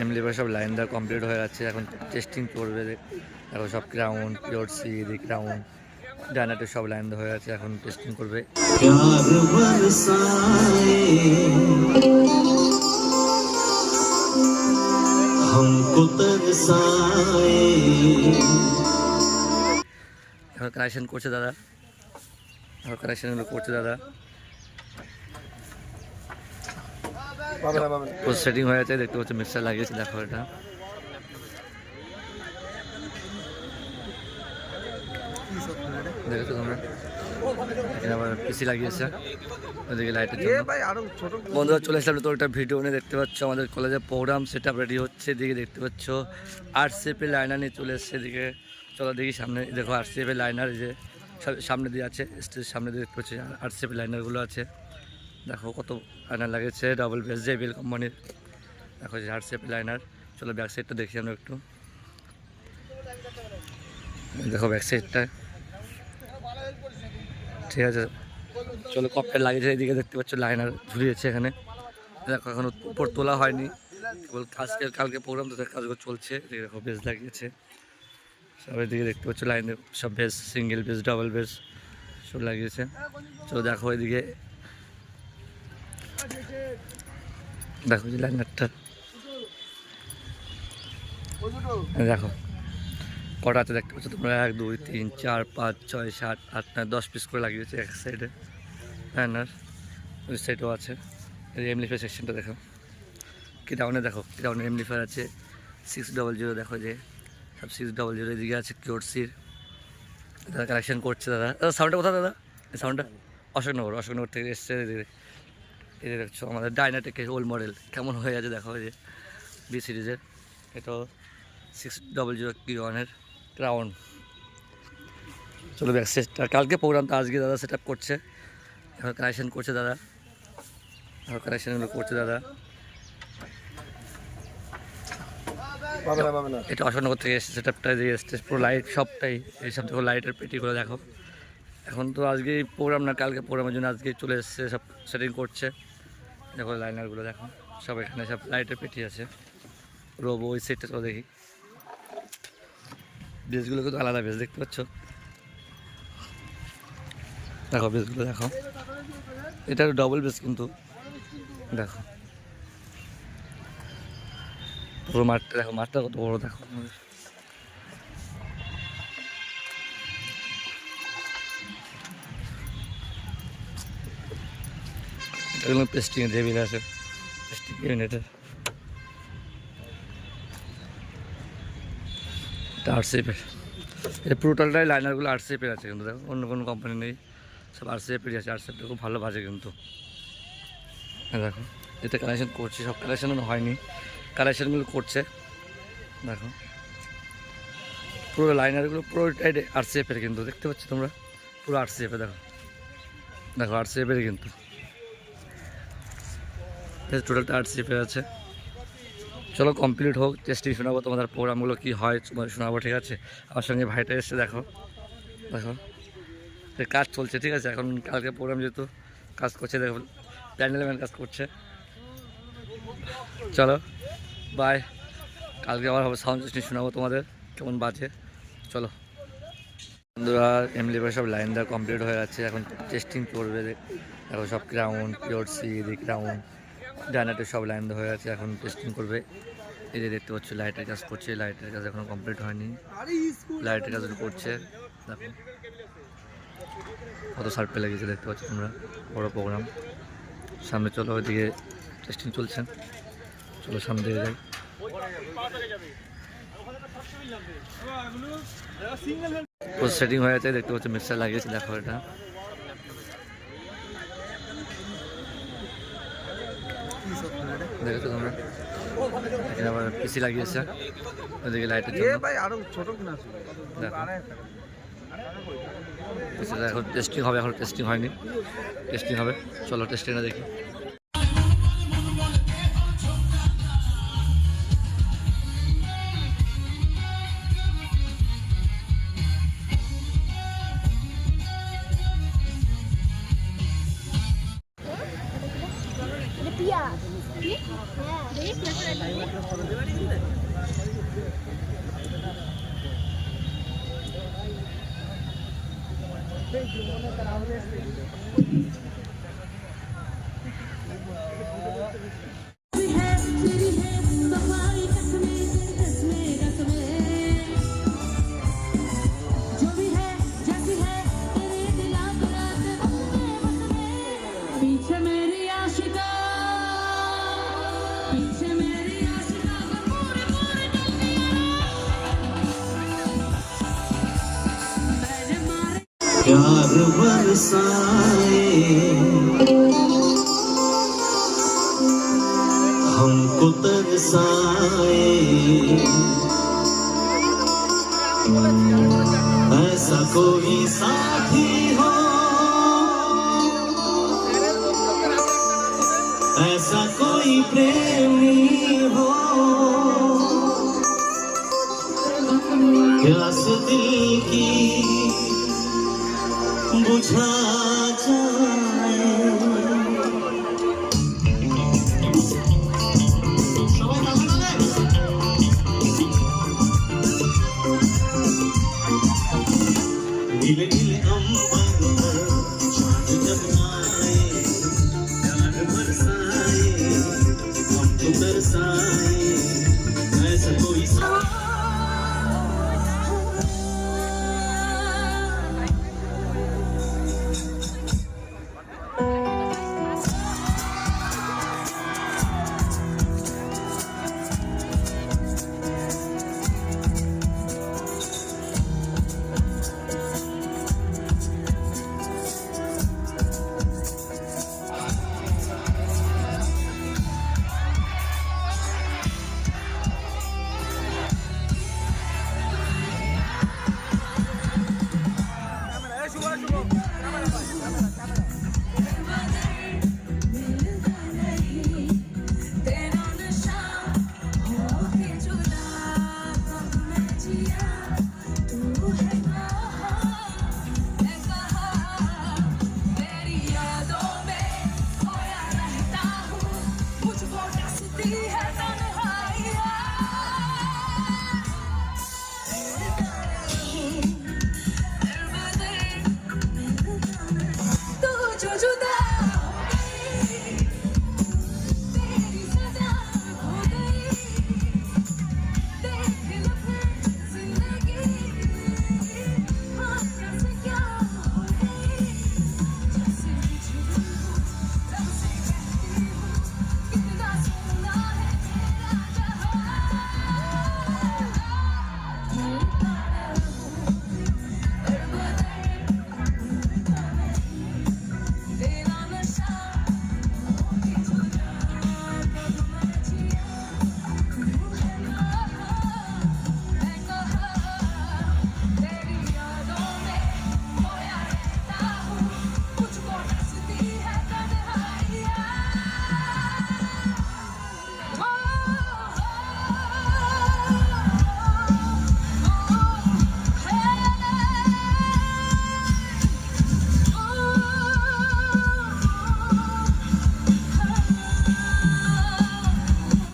এমলি লেবার সব লাইন দেওয়া কমপ্লিট হয়ে যাচ্ছে, এখন টেস্টিং করবে এখন সব crown pure see the crown ডানাটে সব লাইন দেওয়া হয়ে যাচ্ছে, এখন টেস্টিং করবে। এখন কানেকশন করছে দাদা। এখন কানেকশনগুলো করছে দাদা। সেটিং হয়ে যাচ্ছে দেখতে পাচ্ছি মিক্সার লাগিয়েছে দেখো এটা। দেখেছ তোমরা? এখানে আবার পিসি লাগিয়েছে ওদিকে লাইটের জন্য। বন্ধুরা চলে আসলাম তো একটা ভিডিও নিয়ে দেখতে পাচ্ছ আমাদের প্রোগ্রাম সেট আপ রেডি হচ্ছে এদিকে দেখতে পাচ্ছ লাইনার নিয়ে চলে এসছে এদিকে চলো দেখি সামনে দেখো লাইনার যে সামনে দিয়ে আছে স্টেজ সামনে দিয়ে দেখতে পাচ্ছি লাইনারগুলো আছে। দেখো কত লাইনার লাগেছে ডাবল বেস জেবিএল কোম্পানির দেখো যে শেপের লাইনার চলো ব্যাক সাইডটা দেখি আমরা একটু। দেখো ব্যাক সাইডটা ঠিক আছে। চলো কপটা লাগিয়েছে এদিকে দেখতে পাচ্ছ লাইনার ঝুলিয়েছে এখানে। দেখো এখন উপর তোলা হয়নি। কেবল আজকে, কালকে প্রোগ্রাম তো কাজগুলো চলছে। দেখো বেস লাগিয়েছে। সব এদিকে দেখতে পাচ্ছ লাইনে সব base single base double base সব লাগিয়েছে। চলো দেখো এদিকে দেখো যে লাইনারটা দেখো কটা আছে দেখতে পাচ্ছ তোমরা এক, দুই, তিন, চার, পাঁচ, ছয়, সাত, আট, নয়, দশ পিস করে লাগিয়েছে এক সাইডে লাইনার ওই সাইডেও আছে। এমলিফাই সেকশনটা দেখো। কি ডাউনে দেখো কি ডাউনে এমলিফাই আছে সিক্স ডবল জিরো দেখো যে। সব সিক্স ডবল জিরো এদিকে আছে কিওরসির দাদা কালেকশন করছে দাদা। দাদা সাউন্ডটা কোথায় দাদা? সাউন্ডটা অশোকনগর অশোকনগর থেকে এসছে এই যে দেখছ আমাদের ডাইনাটেকের ওল্ড মডেল কেমন হয়ে আছে দেখো এই যে বি সিরিজের এটাও সিক্স ডবল জিরো কি ওয়ানের ক্রাউন চলো সেটটা কালকে প্রোগ্রামটা আজকে দাদা সেট আপ করছে। এখন কালেকশন করছে দাদা। এখন কালেকশনগুলো করছে দাদা। এটা অশোকনগর থেকে এসছে সেট আপটা দিয়ে এসছে। পুরো লাইট সবটাই এইসব দেখো লাইটের পেটিগুলো দেখো। এখন তো আজকে প্রোগ্রাম না কালকে প্রোগ্রামের জন্য আজকে চলে এসছে সব সেটিং করছে। দেখো লাইনারগুলো দেখো। সব এখানে সব লাইটের পেটি আছে। রোবো ওই সেটটা চলো দেখি। বেসগুলো কিন্তু আলাদা বেস, দেখতে পাচ্ছ? দেখো বেসগুলো দেখো। এটা ডবল বেস কিন্তু। দেখো। পুরো মাঠটা, দেখো মাঠটা কত বড়, দেখো এগুলো পেস্টিং টেবিল আছে। পেস্টিং ইউনিটের এটা আর শেপের এটা পুরোটালটাই লাইনারগুলো আর শেপের আছে কিন্তু দেখো, অন্য কোনো কোম্পানি নেই। সব আর শেপেরই আছে আর শেপটা খুব ভালো বাজে কিন্তু। দেখো, এতে কালেকশন করছে, সব কালেকশন হয়নি। কালেকশনগুলো করছে। দেখো। পুরো লাইনারগুলো পুরোটাই আর শেপের কিন্তু, দেখতে পাচ্ছ তোমরা? পুরো আর শেপে দেখো। দেখো আর শেপের কিন্তু। টোটালটা আর্ট শেপের আছে চলো কমপ্লিট হোক টেস্টিং শোনাবো তোমাদের প্রোগ্রামগুলো কী হয়, তোমাদের শোনাবো, ঠিক আছে? আমার সঙ্গে ভাইটা এসছে, দেখো। দেখো। কাজ চলছে, ঠিক আছে? এখন কালকে প্রোগ্রাম যেহেতু কাজ করছে, দেখো, প্যান্ডেল ম্যান কাজ করছে। চলো বাই কালকে আবার হবে সাউন্ড সিস্টেম শোনাবো তোমাদের, কেমন বাজে? চলো। বন্ধুরা এমনি সব লাইন দেওয়া কমপ্লিট হয়ে যাচ্ছে, এখন টেস্টিং করবে, দেখো সব ক্রাউন পিওর সি ক্রাউন ডানাতে সব লাইন হয়ে আছে, এখন টেস্টিং করবে। এই যে দেখতে পাচ্ছ লাইটের কাজ করছে লাইটের কাজ এখনও কমপ্লিট হয়নি। লাইটের কাজ করছে কত সার্পে লেগেছে, দেখতে পাচ্ছ তোমরা, বড় প্রোগ্রাম সামনে চলো, ওইদিকে টেস্টিং চলছে। চলো সামনে দিকে যাই। সেটিং হয়ে যাচ্ছে দেখতে পাচ্ছ মিক্সার লাগিয়েছে, দেখো এটা। দেখেছ তোমরা? এটা আবার পিসি লাগিয়েছে। ওদিকে লাইটের জন্য। দেখো। পিসিটা এখন টেস্টিং হবে এখন টেস্টিং হয়নি। টেস্টিং হবে। চলো টেস্টিংটা দেখি। बरसाए हमको तरसाए। ऐसा कोई साथी हो। ऐसा कोई प्रेमी हो। प्यास दिल की from To the.